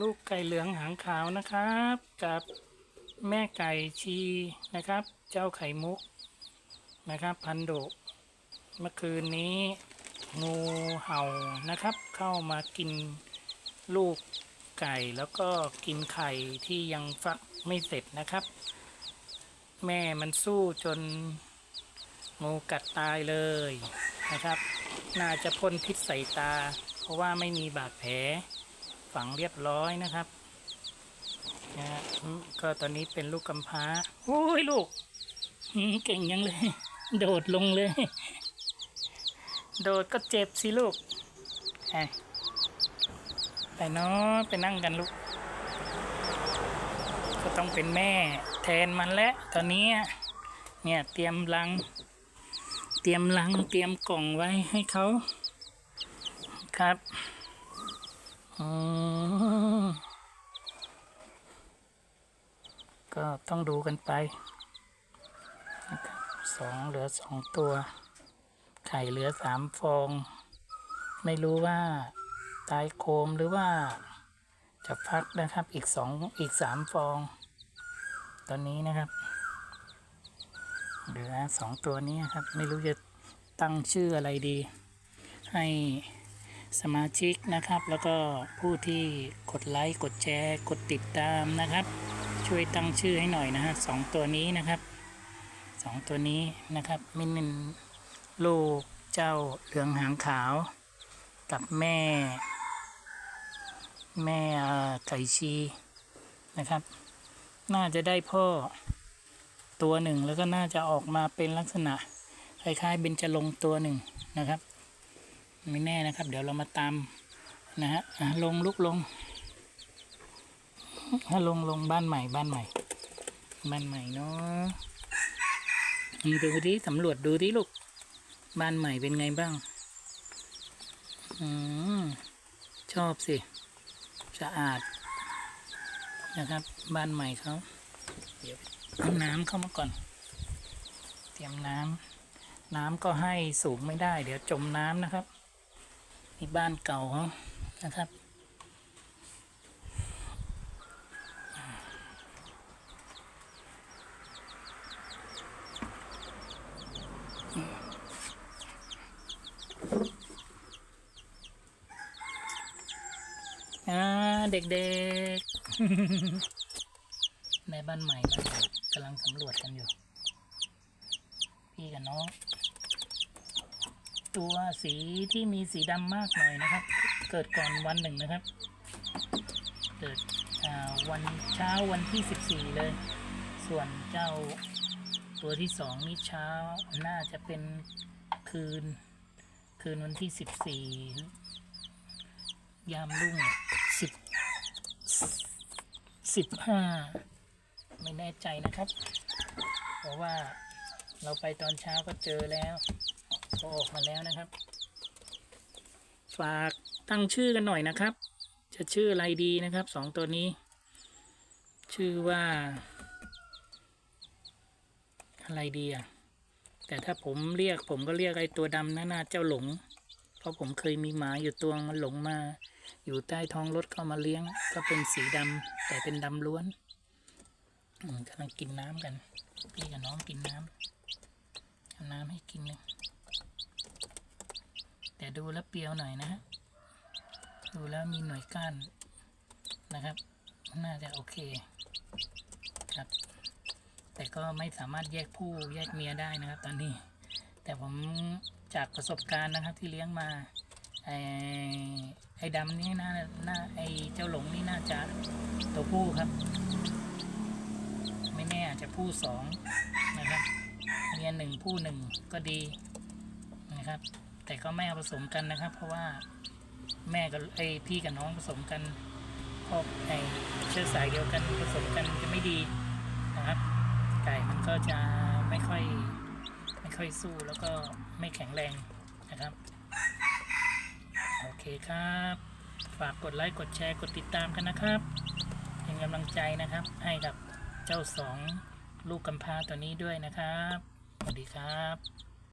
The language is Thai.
ลูกไก่เหลืองหางขาวนะครับ กับแม่ไก่ชีนะครับ เจ้าไข่มุกนะครับ พันดุเมื่อคืนนี้งูเห่านะครับ เข้ามากินลูกไก่แล้วก็กินไข่ที่ยังฟักไม่เสร็จนะครับ แม่มันสู้จนงูกัดตายเลยนะครับ น่าจะพ่นพิษใส่ตา เพราะว่าไม่มีบาดแผล ฝังเรียบร้อยนะครับนะก็ตอนนี้เป็นลูกกำพร้าโอ้ยลูกเก่งยังเลย โดดลงเลย โดดก็เจ็บสิลูกไปไปเนาะไปนั่งกันลูก ก็ต้องเป็นแม่แทนมันแล้วตอนนี้เนี่ยเตรียมลัง เตรียมลังเตรียมกล่องไว้ให้เขาครับ ก็ต้องดูกันไปนะครับสองเหลือสองตัว ไข่เหลือสามฟอง ไม่รู้ว่าตายโคมหรือว่าจะฟักนะครับอีกสองอีกสามฟอง ตอนนี้นะครับ เหลือสองตัวนี้ครับ ไม่รู้จะตั้งชื่ออะไรดี ให้ สมาชิกนะครับ แล้วก็ผู้ที่กดไลค์กดแชร์ กดติดตามนะครับ ช่วยตั้งชื่อให้หน่อยนะฮะสองตัวนี้นะครับสองตัวนี้นะครับมินินลูกเจ้าเหลืองหางขาว กับแม่ แม่ไก่ชีนะครับ น่าจะได้พ่อตัวหนึ่งแล้วก็น่าจะออกมาเป็นลักษณะคล้ายๆเบญจรงตัวหนึ่งนะครับ ไม่แน่นะครับ เดี๋ยวเรามาตามนะฮะลงลุกลงถ้าลงลงบ้านใหม่บ้านใหม่ บ้านใหม่เนาะอืมดูดิสำรวจดูดิลูก บ้านใหม่เป็นไงบ้างอืมชอบสิ สะอาด นะครับ บ้านใหม่เขาเดี๋ยวเอาน้ำเข้ามาก่อน เตรียมน้ำน้ำก็ให้สูงไม่ได้ เดี๋ยวจมน้ำนะครับ นี่บ้านเก่าเขานะครับ อ่า เด็กๆ ในบ้านใหม่บ้านใหม่กำลังสำรวจกันอยู่ พี่กับน้อง ตัวสีที่มีสีดำมากหน่อยนะครับ เกิดก่อนวันหนึ่งนะครับ เกิดวันเช้าวันที่สิบสี่เลย ส่วนเจ้าตัวที่สองนี่เช้าน่าจะเป็นคืน คืนวันที่สิบสี่ยามรุ่งสิบสิบห้าไม่แน่ใจนะครับ เพราะว่าเราไปตอนเช้าก็เจอแล้ว ออกมาแล้วนะครับ ฝากตั้งชื่อกันหน่อยนะครับ จะชื่ออะไรดีนะครับสองตัวนี้ ชื่อว่า อะไรดีอะแต่ถ้าผมเรียกผมก็เรียกไอ้ตัวดำนั่นน่าเจ้าหลง เพราะผมเคยมีหมาอยู่ตัวมันหลงมา อยู่ใต้ท้องรถเข้ามาเลี้ยง ก็เป็นสีดำแต่เป็นดำล้วนกำลังกินน้ำกัน พี่กับน้องกินน้ำเอาน้ำให้กินเลย ดูแล้วเปรียวหน่อยนะฮะดูแล้วมีหน่วยก้านนะครับ น่าจะโอเคครับ แต่ก็ไม่สามารถแยกผู้แยกเมียได้นะครับ ตอนนี้ แต่ผมจากประสบการณ์นะครับที่เลี้ยงมาไอ้ไอ้ดำนี่น่าน่าไอ้เจ้าหลงนี่น่าจะตัวผู้ครับ ไม่แน่อาจจะผู้สองนะครับเมียหนึ่งผู้หนึ่งก็ดีนะครับ แต่ก็ไม่เอาผสมกันนะครับ เพราะว่าแม่กับไอ้พี่กับน้องผสมกันพอไอ้เชื้อสายเดียวกันผสมกันจะไม่ดีนะครับ ไก่มันก็จะไม่ค่อยไม่ค่อยสู้แล้วก็ไม่แข็งแรงนะครับโอเคครับ ฝากกดไลค์กดแชร์กดติดตามกันนะครับเป็นกำลังใจนะครับ ให้กับเจ้าสองลูกกำพร้าตัวนี้ด้วยนะครับสวัสดีครับ